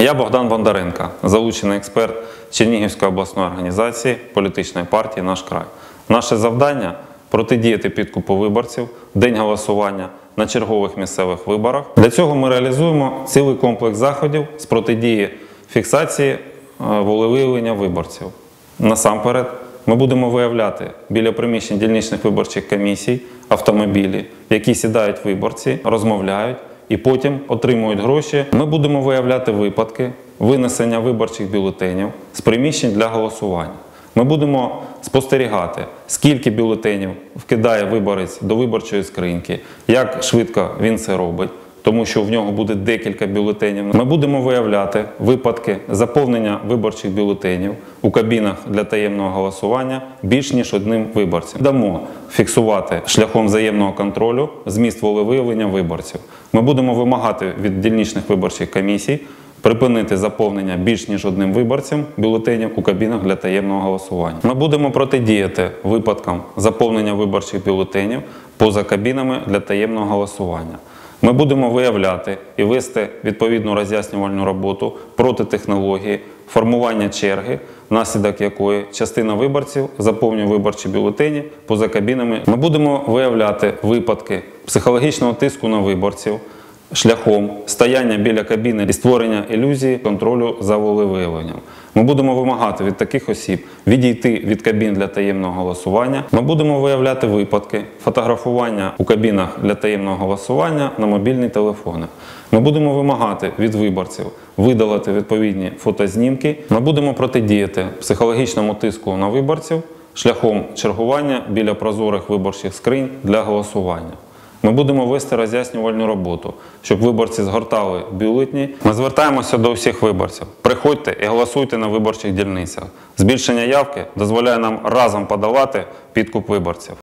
Я Богдан Бондаренко, залучений експерт Чернігівської обласної організації політичної партії Наш край. Наше завдання протидіяти підкупу виборців в день голосування на чергових місцевих виборах. Для цього ми реалізуємо цілий комплекс заходів з протидії фіксації е, волевиявлення виборців. Насамперед, ми будемо виявляти біля приміщень дільничних виборчих комісій автомобілі, в які сідають виборці, розмовляють і потім отримують гроші. Ми будемо виявляти випадки винесення виборчих бюлетенів з приміщень для голосування. Ми будемо спостерігати, скільки бюлетенів вкидає виборець до виборчої скриньки, як швидко він це робить. Тому що в нього буде декілька бюлетенів. Ми будемо виявляти випадки заповнення виборчих бюлетенів у кабінах для таємного голосування більш ніж одним виборцем. Дамо фіксувати шляхом взаємного контролю зміст волевиявлення виборців. Ми будемо вимагати від дільничних виборчих комісій припинити заповнення більш ніж одним виборцем бюлетенів у кабінах для таємного голосування. Ми будемо протидіяти випадкам заповнення виборчих бюлетенів поза кабінами для таємного голосування. Ми будемо виявляти і вести відповідну роз'яснювальну роботу проти технології формування черги, внаслідок якої частина виборців заповнює виборчі бюлетені поза кабінами. Ми будемо виявляти випадки психологічного тиску на виборців шляхом стояння біля кабіни і створення ілюзії контролю за волевиявленням. Ми будемо вимагати від таких осіб відійти від кабін для таємного голосування. Ми будемо виявляти випадки фотографування у кабінах для таємного голосування на мобільні телефони. Ми будемо вимагати від виборців видалити відповідні фотознімки. Ми будемо протидіяти психологічному тиску на виборців шляхом чергування біля прозорих виборчих скринь для голосування. Ми будемо вести роз'яснювальну роботу, щоб виборці згортали бюлетні. Ми звертаємося до всіх виборців. Приходьте і голосуйте на виборчих дільницях. Збільшення явки дозволяє нам разом подавати підкуп виборців.